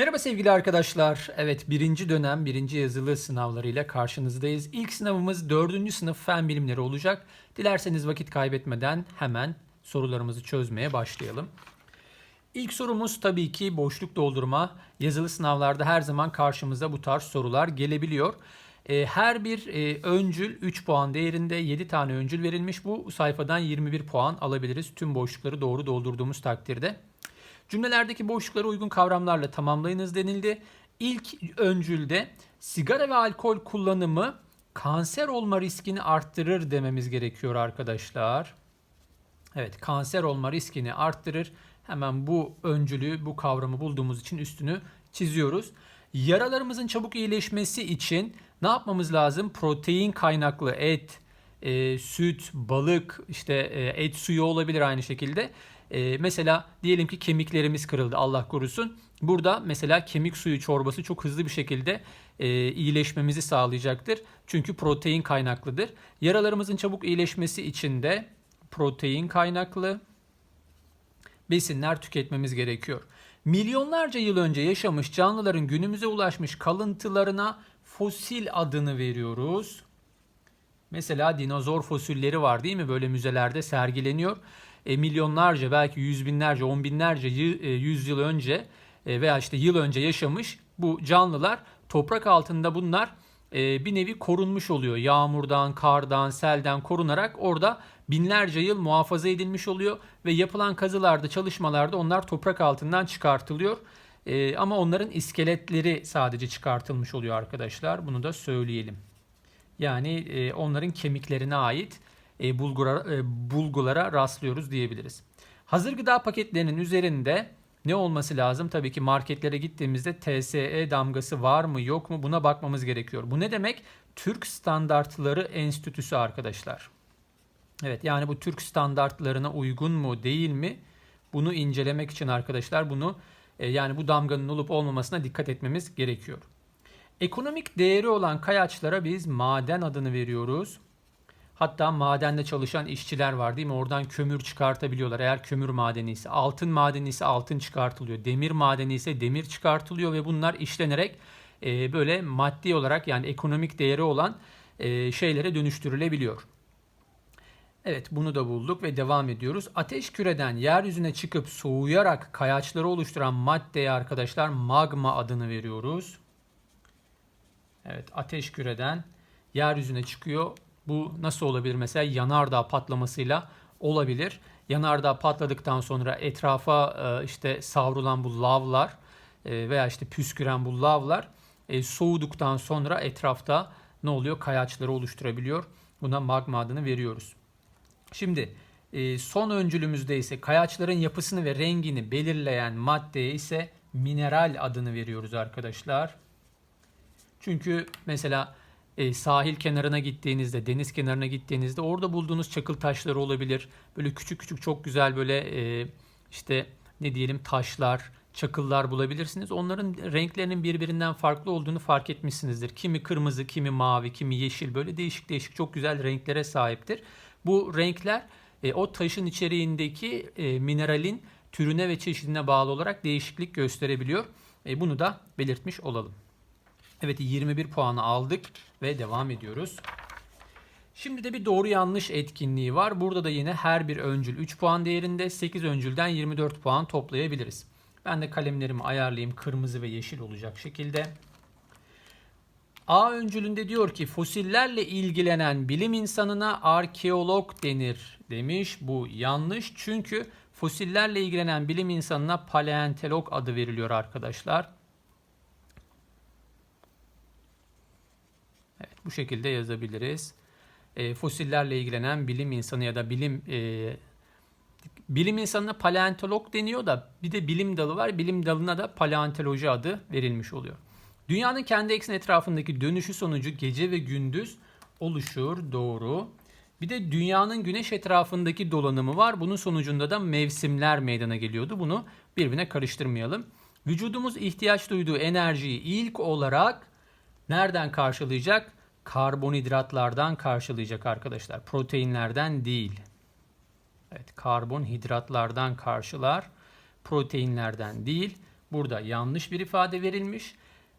Merhaba sevgili arkadaşlar. Evet birinci dönem birinci yazılı sınavlarıyla karşınızdayız. İlk sınavımız dördüncü sınıf fen bilimleri olacak. Dilerseniz vakit kaybetmeden hemen sorularımızı çözmeye başlayalım. İlk sorumuz tabii ki boşluk doldurma. Yazılı sınavlarda her zaman karşımıza bu tarz sorular gelebiliyor. E, Her bir e, öncül 3 puan değerinde 7 tane öncül verilmiş. Bu sayfadan 21 puan alabiliriz tüm boşlukları doğru doldurduğumuz takdirde. Cümlelerdeki boşlukları uygun kavramlarla tamamlayınız denildi. İlk öncülde sigara ve alkol kullanımı kanser olma riskini arttırır dememiz gerekiyor arkadaşlar. Evet, kanser olma riskini arttırır. Hemen bu öncülü, bu kavramı bulduğumuz için üstünü çiziyoruz. Yaralarımızın çabuk iyileşmesi için ne yapmamız lazım? Protein kaynaklı et, e, süt, balık, işte e, et suyu olabilir aynı şekilde. E, mesela diyelim ki kemiklerimiz kırıldı Allah korusun. Burada mesela kemik suyu çorbası çok hızlı bir şekilde e, iyileşmemizi sağlayacaktır. Çünkü protein kaynaklıdır. Yaralarımızın çabuk iyileşmesi için de protein kaynaklı besinler tüketmemiz gerekiyor. Milyonlarca yıl önce yaşamış canlıların günümüze ulaşmış kalıntılarına fosil adını veriyoruz. Mesela dinozor fosilleri var değil mi? Böyle müzelerde sergileniyor. E, milyonlarca belki yüz binlerce, on binlerce yıl, e, yüzyıl önce e, veya işte yıl önce yaşamış bu canlılar toprak altında bunlar e, bir nevi korunmuş oluyor. Yağmurdan, kardan, selden korunarak orada binlerce yıl muhafaza edilmiş oluyor ve yapılan kazılarda, çalışmalarda onlar toprak altından çıkartılıyor. E, ama onların iskeletleri sadece çıkartılmış oluyor arkadaşlar. Bunu da söyleyelim. Yani e, onların kemiklerine ait e, bulgura, e, bulgulara rastlıyoruz diyebiliriz. Hazır gıda paketlerinin üzerinde ne olması lazım? Tabii ki marketlere gittiğimizde TSE damgası var mı yok mu buna bakmamız gerekiyor. Bu ne demek? Türk Standartları Enstitüsü arkadaşlar. Evet yani bu Türk standartlarına uygun mu değil mi? Bunu incelemek için arkadaşlar bunu e, yani bu damganın olup olmamasına dikkat etmemiz gerekiyor. Ekonomik değeri olan kayaçlara biz maden adını veriyoruz. Hatta madende çalışan işçiler var değil mi? Oradan kömür çıkartabiliyorlar. Eğer kömür madeni ise, altın madeni ise altın çıkartılıyor. Demir madeni ise demir çıkartılıyor ve bunlar işlenerek e, böyle maddi olarak yani ekonomik değeri olan e, şeylere dönüştürülebiliyor. Evet bunu da bulduk ve devam ediyoruz. Ateş küreden yeryüzüne çıkıp soğuyarak kayaçları oluşturan maddeye arkadaşlar magma adını veriyoruz. Evet ateş küreden yeryüzüne çıkıyor. Bu nasıl olabilir? Mesela yanardağ patlamasıyla olabilir. Yanardağ patladıktan sonra etrafa e, işte savrulan bu lavlar e, veya işte püsküren bu lavlar e, soğuduktan sonra etrafta ne oluyor? Kayaçları oluşturabiliyor. Buna magma adını veriyoruz. Şimdi son öncülümüzde ise kayaçların yapısını ve rengini belirleyen maddeye ise mineral adını veriyoruz arkadaşlar. Çünkü mesela e, sahil kenarına gittiğinizde, deniz kenarına gittiğinizde orada bulduğunuz çakıl taşları olabilir. Böyle küçük küçük çok güzel böyle e, işte ne diyelim taşlar, çakıllar bulabilirsiniz. Onların renklerinin birbirinden farklı olduğunu fark etmişsinizdir. Kimi kırmızı, kimi mavi, kimi yeşil böyle değişik değişik çok güzel renklere sahiptir. Bu renkler e, o taşın içeriğindeki e, mineralin türüne ve çeşidine bağlı olarak değişiklik gösterebiliyor. E, bunu da belirtmiş olalım. Evet 21 puanı aldık ve devam ediyoruz. Şimdi de bir doğru yanlış etkinliği var. Burada da yine her bir öncül 3 puan değerinde 8 öncülden 24 puan toplayabiliriz. Ben de kalemlerimi ayarlayayım kırmızı ve yeşil olacak şekilde. A öncülünde diyor ki fosillerle ilgilenen bilim insanına arkeolog denir demiş. Bu yanlış çünkü fosillerle ilgilenen bilim insanına paleontolog adı veriliyor arkadaşlar. Bu şekilde yazabiliriz. E, fosillerle ilgilenen bilim insanı ya da bilim e, bilim insanına paleontolog deniyor da bir de bilim dalı var. Bilim dalına da paleontoloji adı verilmiş oluyor. Dünyanın kendi ekseni etrafındaki dönüşü sonucu gece ve gündüz oluşur. Doğru. Bir de dünyanın güneş etrafındaki dolanımı var. Bunun sonucunda da mevsimler meydana geliyordu. Bunu birbirine karıştırmayalım. Vücudumuz ihtiyaç duyduğu enerjiyi ilk olarak nereden karşılayacak? Karbonhidratlardan karşılayacak arkadaşlar. Proteinlerden değil. Evet, karbonhidratlardan karşılar. Proteinlerden değil. Burada yanlış bir ifade verilmiş.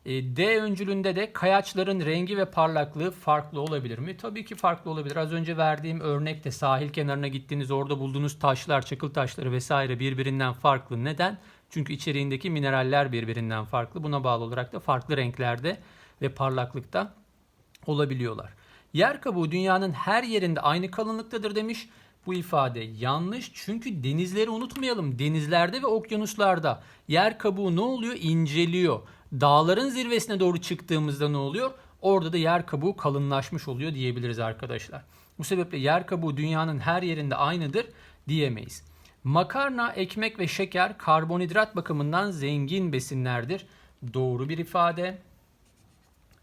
E, D öncülünde de kayaçların rengi ve parlaklığı farklı olabilir mi? Tabii ki farklı olabilir. Az önce verdiğim örnekte sahil kenarına gittiğiniz orada bulduğunuz taşlar, çakıl taşları vesaire birbirinden farklı. Neden? Çünkü içeriğindeki mineraller birbirinden farklı. Buna bağlı olarak da farklı renklerde ve parlaklıkta olabiliyorlar. Yer kabuğu dünyanın her yerinde aynı kalınlıktadır demiş. Bu ifade yanlış çünkü denizleri unutmayalım. Denizlerde ve okyanuslarda yer kabuğu ne oluyor? İnceliyor. Dağların zirvesine doğru çıktığımızda ne oluyor? Orada da yer kabuğu kalınlaşmış oluyor diyebiliriz arkadaşlar. Bu sebeple yer kabuğu dünyanın her yerinde aynıdır diyemeyiz. Makarna, ekmek ve şeker karbonhidrat bakımından zengin besinlerdir. Doğru bir ifade.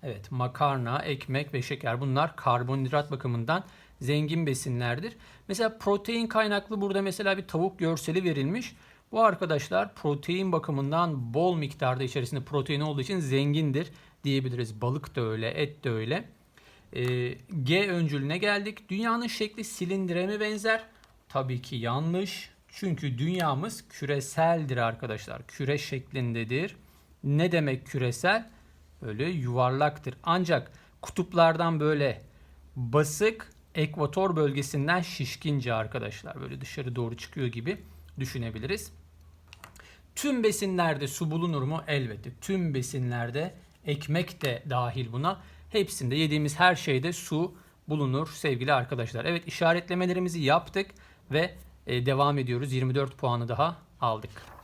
Evet, makarna, ekmek ve şeker bunlar karbonhidrat bakımından zengin besinlerdir. Mesela protein kaynaklı burada mesela bir tavuk görseli verilmiş. Bu arkadaşlar protein bakımından bol miktarda içerisinde protein olduğu için zengindir diyebiliriz. Balık da öyle, et de öyle. Ee, G öncülüne geldik. Dünyanın şekli silindire mi benzer? Tabii ki yanlış. Çünkü dünyamız küreseldir arkadaşlar. Küre şeklindedir. Ne demek küresel? Böyle yuvarlaktır. Ancak kutuplardan böyle basık, ekvator bölgesinden şişkince arkadaşlar. Böyle dışarı doğru çıkıyor gibi düşünebiliriz. Tüm besinlerde su bulunur mu? Elbette. Tüm besinlerde ekmek de dahil buna. Hepsinde yediğimiz her şeyde su bulunur sevgili arkadaşlar. Evet işaretlemelerimizi yaptık ve e, devam ediyoruz. 24 puanı daha aldık.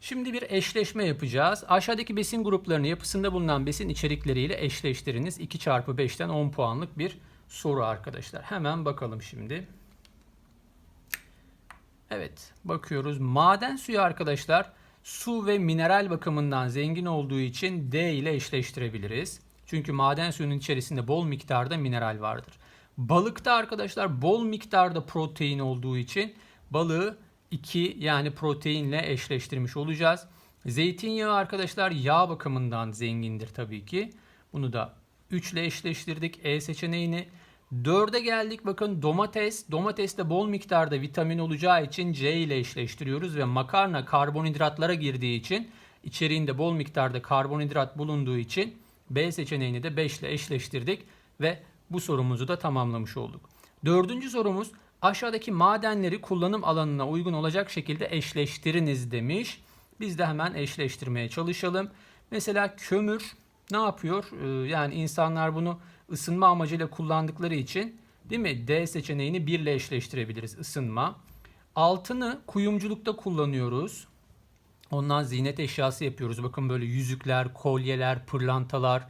Şimdi bir eşleşme yapacağız. Aşağıdaki besin gruplarını yapısında bulunan besin içerikleriyle eşleştiriniz. 2 çarpı 5'ten 10 puanlık bir soru arkadaşlar. Hemen bakalım şimdi. Evet bakıyoruz. Maden suyu arkadaşlar su ve mineral bakımından zengin olduğu için D ile eşleştirebiliriz. Çünkü maden suyunun içerisinde bol miktarda mineral vardır. Balıkta arkadaşlar bol miktarda protein olduğu için balığı 2 yani proteinle eşleştirmiş olacağız. Zeytinyağı arkadaşlar yağ bakımından zengindir tabii ki. Bunu da 3 ile eşleştirdik E seçeneğini. 4'e geldik bakın domates. Domateste bol miktarda vitamin olacağı için C ile eşleştiriyoruz ve makarna karbonhidratlara girdiği için içeriğinde bol miktarda karbonhidrat bulunduğu için B seçeneğini de 5 ile eşleştirdik ve bu sorumuzu da tamamlamış olduk. Dördüncü sorumuz aşağıdaki madenleri kullanım alanına uygun olacak şekilde eşleştiriniz demiş. Biz de hemen eşleştirmeye çalışalım. Mesela kömür ne yapıyor? Ee, yani insanlar bunu ısınma amacıyla kullandıkları için değil mi? D seçeneğini 1 ile eşleştirebiliriz ısınma. Altını kuyumculukta kullanıyoruz. Ondan ziynet eşyası yapıyoruz. Bakın böyle yüzükler, kolyeler, pırlantalar,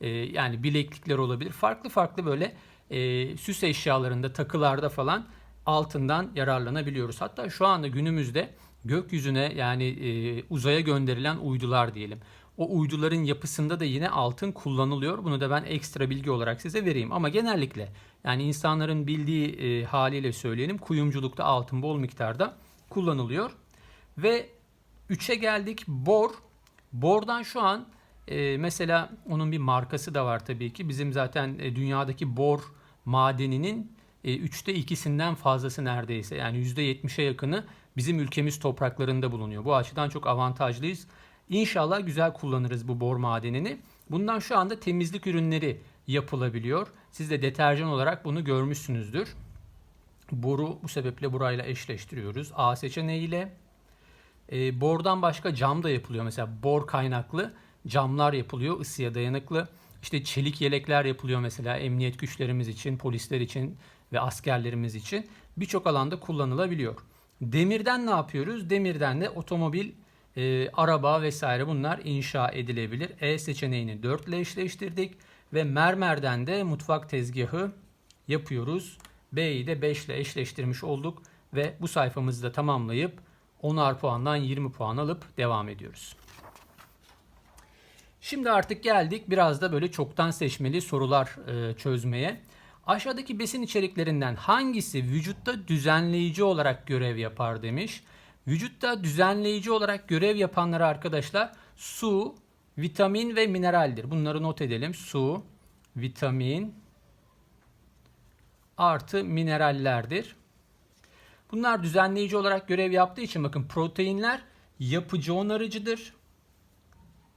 e, yani bileklikler olabilir. Farklı farklı böyle e, süs eşyalarında, takılarda falan altından yararlanabiliyoruz. Hatta şu anda günümüzde gökyüzüne yani e, uzaya gönderilen uydular diyelim. O uyduların yapısında da yine altın kullanılıyor. Bunu da ben ekstra bilgi olarak size vereyim. Ama genellikle yani insanların bildiği e, haliyle söyleyelim kuyumculukta altın bol miktarda kullanılıyor. Ve 3'e geldik bor. Bordan şu an e, mesela onun bir markası da var tabii ki. Bizim zaten e, dünyadaki bor madeninin e, üçte ikisinden fazlası neredeyse yani %70'e yakını bizim ülkemiz topraklarında bulunuyor. Bu açıdan çok avantajlıyız. İnşallah güzel kullanırız bu bor madenini. Bundan şu anda temizlik ürünleri yapılabiliyor. Siz de deterjan olarak bunu görmüşsünüzdür. Boru bu sebeple burayla eşleştiriyoruz. A seçeneğiyle. E, bordan başka cam da yapılıyor. Mesela bor kaynaklı camlar yapılıyor ısıya dayanıklı. İşte çelik yelekler yapılıyor mesela emniyet güçlerimiz için, polisler için ve askerlerimiz için birçok alanda kullanılabiliyor. Demirden ne yapıyoruz? Demirden de otomobil, e, araba vesaire bunlar inşa edilebilir. E seçeneğini 4 ile eşleştirdik ve mermerden de mutfak tezgahı yapıyoruz. B'yi de 5 ile eşleştirmiş olduk ve bu sayfamızı da tamamlayıp 10'ar puandan 20 puan alıp devam ediyoruz. Şimdi artık geldik biraz da böyle çoktan seçmeli sorular e, çözmeye. Aşağıdaki besin içeriklerinden hangisi vücutta düzenleyici olarak görev yapar demiş. Vücutta düzenleyici olarak görev yapanları arkadaşlar su, vitamin ve mineraldir. Bunları not edelim. Su, vitamin artı minerallerdir. Bunlar düzenleyici olarak görev yaptığı için bakın proteinler yapıcı onarıcıdır.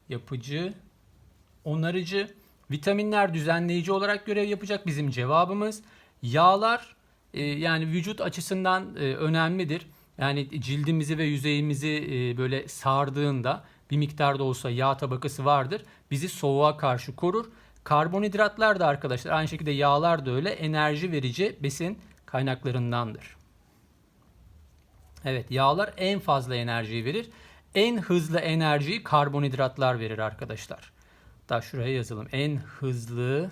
Yapıcı onarıcı. Vitaminler düzenleyici olarak görev yapacak bizim cevabımız. Yağlar e, yani vücut açısından e, önemlidir. Yani cildimizi ve yüzeyimizi e, böyle sardığında bir miktarda olsa yağ tabakası vardır. Bizi soğuğa karşı korur. Karbonhidratlar da arkadaşlar aynı şekilde yağlar da öyle enerji verici besin kaynaklarındandır. Evet yağlar en fazla enerjiyi verir. En hızlı enerjiyi karbonhidratlar verir arkadaşlar. Da şuraya yazalım. En hızlı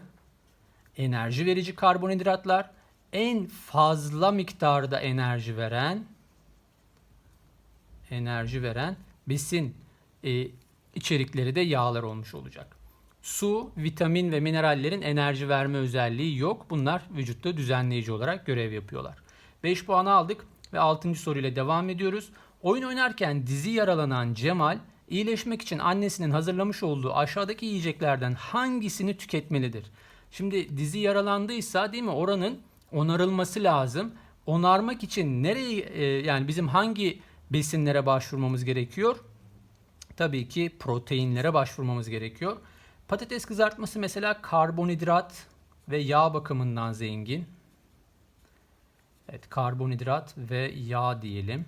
enerji verici karbonhidratlar en fazla miktarda enerji veren enerji veren besin e, içerikleri de yağlar olmuş olacak. Su, vitamin ve minerallerin enerji verme özelliği yok. Bunlar vücutta düzenleyici olarak görev yapıyorlar. 5 puanı aldık ve 6. soruyla devam ediyoruz. Oyun oynarken dizi yaralanan Cemal iyileşmek için annesinin hazırlamış olduğu aşağıdaki yiyeceklerden hangisini tüketmelidir? Şimdi dizi yaralandıysa değil mi oranın onarılması lazım. Onarmak için nereyi e, yani bizim hangi besinlere başvurmamız gerekiyor? Tabii ki proteinlere başvurmamız gerekiyor. Patates kızartması mesela karbonhidrat ve yağ bakımından zengin. Evet, karbonhidrat ve yağ diyelim.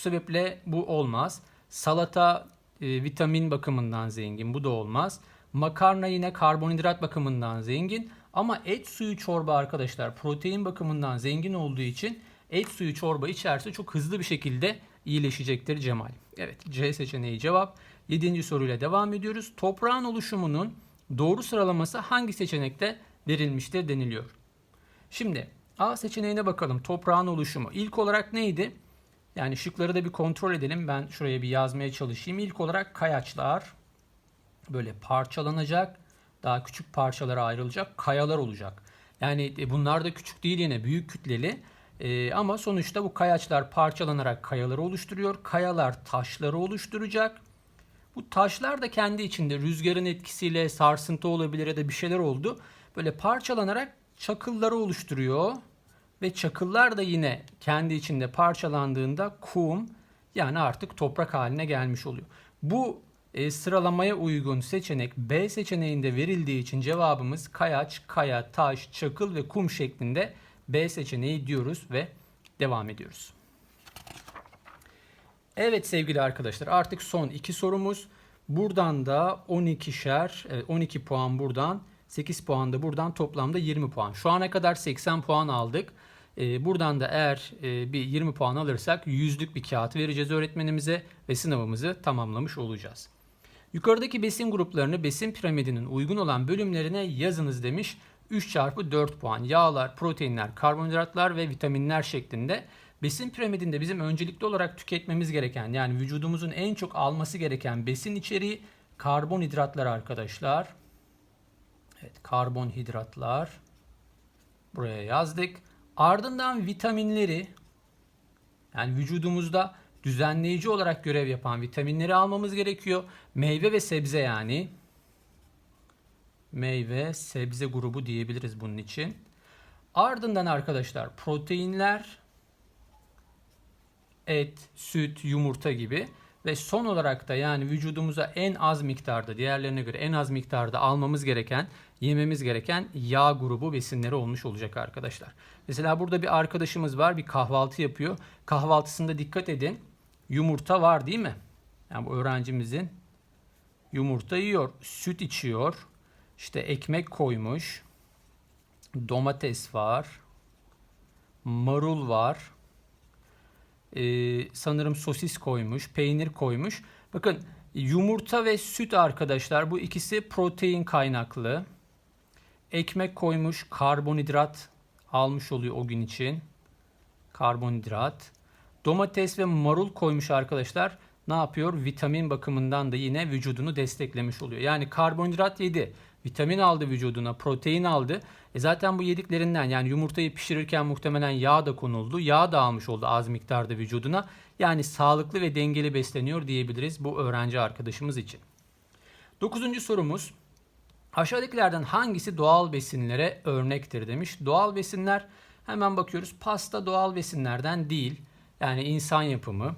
Bu sebeple bu olmaz. Salata e, vitamin bakımından zengin. Bu da olmaz. Makarna yine karbonhidrat bakımından zengin. Ama et suyu çorba arkadaşlar protein bakımından zengin olduğu için et suyu çorba içerse çok hızlı bir şekilde iyileşecektir Cemal. Evet C seçeneği cevap. 7. soruyla devam ediyoruz. Toprağın oluşumunun doğru sıralaması hangi seçenekte verilmiştir deniliyor. Şimdi A seçeneğine bakalım. Toprağın oluşumu. İlk olarak neydi? Yani şıkları da bir kontrol edelim. Ben şuraya bir yazmaya çalışayım. İlk olarak kayaçlar böyle parçalanacak. Daha küçük parçalara ayrılacak. Kayalar olacak. Yani e, bunlar da küçük değil yine büyük kütleli. Ee, ama sonuçta bu kayaçlar parçalanarak kayaları oluşturuyor. Kayalar taşları oluşturacak. Bu taşlar da kendi içinde rüzgarın etkisiyle sarsıntı olabilir ya da bir şeyler oldu. Böyle parçalanarak çakılları oluşturuyor. Ve çakıllar da yine kendi içinde parçalandığında kum yani artık toprak haline gelmiş oluyor. Bu e, sıralamaya uygun seçenek B seçeneğinde verildiği için cevabımız kayaç, kaya, taş, çakıl ve kum şeklinde B seçeneği diyoruz ve devam ediyoruz. Evet sevgili arkadaşlar artık son iki sorumuz. Buradan da 12'şer, 12 puan buradan, 8 puan da buradan toplamda 20 puan. Şu ana kadar 80 puan aldık. Ee, buradan da eğer e, bir 20 puan alırsak yüzlük bir kağıt vereceğiz öğretmenimize ve sınavımızı tamamlamış olacağız. Yukarıdaki besin gruplarını besin piramidinin uygun olan bölümlerine yazınız demiş. 3 çarpı 4 puan. Yağlar, proteinler, karbonhidratlar ve vitaminler şeklinde. Besin piramidinde bizim öncelikli olarak tüketmemiz gereken yani vücudumuzun en çok alması gereken besin içeriği karbonhidratlar arkadaşlar. Evet karbonhidratlar. Buraya yazdık. Ardından vitaminleri yani vücudumuzda düzenleyici olarak görev yapan vitaminleri almamız gerekiyor. Meyve ve sebze yani. Meyve, sebze grubu diyebiliriz bunun için. Ardından arkadaşlar proteinler, et, süt, yumurta gibi ve son olarak da yani vücudumuza en az miktarda diğerlerine göre en az miktarda almamız gereken yememiz gereken yağ grubu besinleri olmuş olacak arkadaşlar. Mesela burada bir arkadaşımız var bir kahvaltı yapıyor. Kahvaltısında dikkat edin yumurta var değil mi? Yani bu öğrencimizin yumurta yiyor, süt içiyor, işte ekmek koymuş, domates var, marul var, ee, sanırım sosis koymuş, peynir koymuş. Bakın yumurta ve süt arkadaşlar bu ikisi protein kaynaklı. Ekmek koymuş, karbonhidrat almış oluyor o gün için. Karbonhidrat. Domates ve marul koymuş arkadaşlar. Ne yapıyor? Vitamin bakımından da yine vücudunu desteklemiş oluyor. Yani karbonhidrat yedi. Vitamin aldı vücuduna, protein aldı. E zaten bu yediklerinden yani yumurtayı pişirirken muhtemelen yağ da konuldu. Yağ da almış oldu az miktarda vücuduna. Yani sağlıklı ve dengeli besleniyor diyebiliriz bu öğrenci arkadaşımız için. Dokuzuncu sorumuz. Aşağıdakilerden hangisi doğal besinlere örnektir demiş. Doğal besinler hemen bakıyoruz. Pasta doğal besinlerden değil. Yani insan yapımı.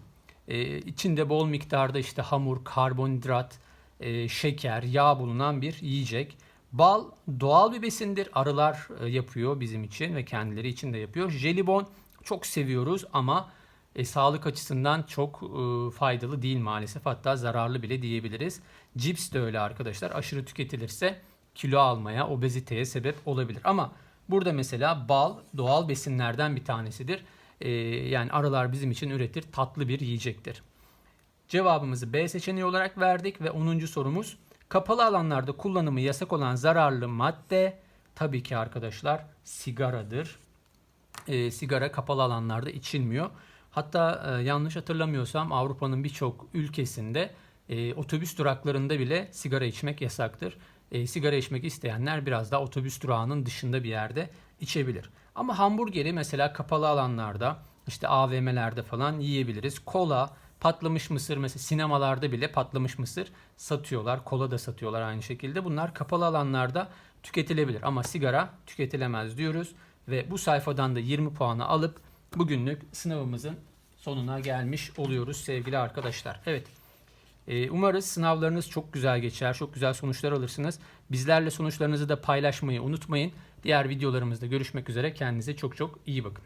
E, içinde bol miktarda işte hamur, karbonhidrat, e, şeker, yağ bulunan bir yiyecek. Bal doğal bir besindir. Arılar e, yapıyor bizim için ve kendileri için de yapıyor. Jelibon çok seviyoruz ama e, sağlık açısından çok e, faydalı değil maalesef. Hatta zararlı bile diyebiliriz. Cips de öyle arkadaşlar. Aşırı tüketilirse kilo almaya, obeziteye sebep olabilir. Ama burada mesela bal doğal besinlerden bir tanesidir. E, yani arılar bizim için üretir. Tatlı bir yiyecektir. Cevabımızı B seçeneği olarak verdik ve 10. sorumuz kapalı alanlarda kullanımı yasak olan zararlı madde tabii ki arkadaşlar sigaradır. E, sigara kapalı alanlarda içilmiyor. Hatta e, yanlış hatırlamıyorsam Avrupa'nın birçok ülkesinde e, otobüs duraklarında bile sigara içmek yasaktır. E, sigara içmek isteyenler biraz daha otobüs durağının dışında bir yerde içebilir. Ama hamburgeri mesela kapalı alanlarda işte AVM'lerde falan yiyebiliriz. Kola, patlamış mısır mesela sinemalarda bile patlamış mısır satıyorlar. Kola da satıyorlar aynı şekilde. Bunlar kapalı alanlarda tüketilebilir ama sigara tüketilemez diyoruz. Ve bu sayfadan da 20 puanı alıp bugünlük sınavımızın sonuna gelmiş oluyoruz sevgili arkadaşlar. Evet. Ee, umarız sınavlarınız çok güzel geçer, çok güzel sonuçlar alırsınız. Bizlerle sonuçlarınızı da paylaşmayı unutmayın. Diğer videolarımızda görüşmek üzere. Kendinize çok çok iyi bakın.